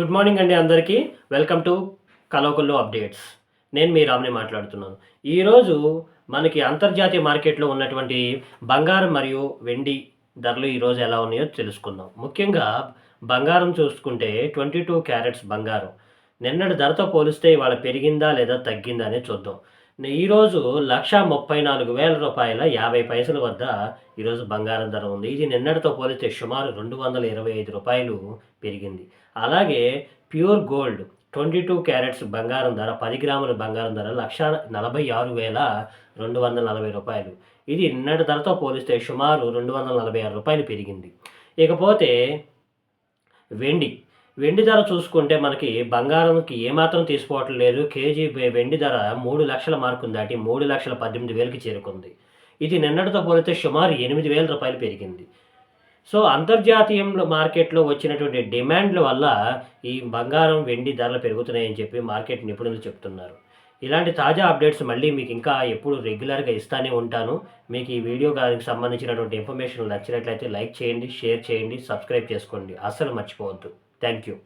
Good morning అండి అందరికీ. Welcome to కలవకుల్లో అప్డేట్స్. నేను మీ రామ్ని మాట్లాడుతున్నాను. ఈరోజు మనకి అంతర్జాతీయ మార్కెట్లో ఉన్నటువంటి బంగారం మరియు వెండి ధరలు ఈరోజు ఎలా ఉన్నాయో తెలుసుకుందాం. ముఖ్యంగా బంగారం చూసుకుంటే ట్వంటీ టూ క్యారెట్స్ బంగారం. నిన్నటి ధరతో పోలిస్తే ఇవాళ పెరిగిందా లేదా తగ్గిందా అనేది చూద్దాం. ఈరోజు లక్ష ముప్పై నాలుగు వేల రూపాయల యాభై పైసల వద్ద ఈరోజు బంగారం ధర ఉంది. ఇది నిన్నటితో పోలిస్తే సుమారు రెండు వందల ఇరవై ఐదు రూపాయలు పెరిగింది. అలాగే pure gold twenty two carats బంగారం ధర పది గ్రాముల బంగారం ధర లక్ష నలభై ఆరు వేల రెండు వందల నలభై రూపాయలు. ఇది నిన్నటి ధరతో పోలిస్తే సుమారు రెండు వందల నలభై ఆరు రూపాయలు పెరిగింది. ఇకపోతే వెండి వెండి ధర చూసుకుంటే మనకి బంగారంకి ఏమాత్రం తీసుకోవటం లేదు. కేజీ వెండి ధర మూడు లక్షల మార్కును దాటి మూడు లక్షల పద్దెనిమిది వేలకి చేరుకుంది. ఇది నిన్నటితో పోలిస్తే సుమారు ఎనిమిది వేల రూపాయలు పెరిగింది. సో అంతర్జాతీయంలో మార్కెట్లో వచ్చినటువంటి డిమాండ్ల వల్ల ఈ బంగారం వెండి ధరలు పెరుగుతున్నాయని చెప్పి మార్కెట్ నిపుణులు చెప్తున్నారు. ఇలాంటి తాజా అప్డేట్స్ మళ్ళీ మీకు ఇంకా ఎప్పుడు రెగ్యులర్గా ఇస్తానే ఉంటాను. మీకు ఈ వీడియో దానికి సంబంధించినటువంటి ఇన్ఫర్మేషన్ నచ్చినట్లయితే లైక్ చేయండి షేర్ చేయండి సబ్స్క్రైబ్ చేసుకోండి. అస్సలు మర్చిపోవద్దు. Thank you.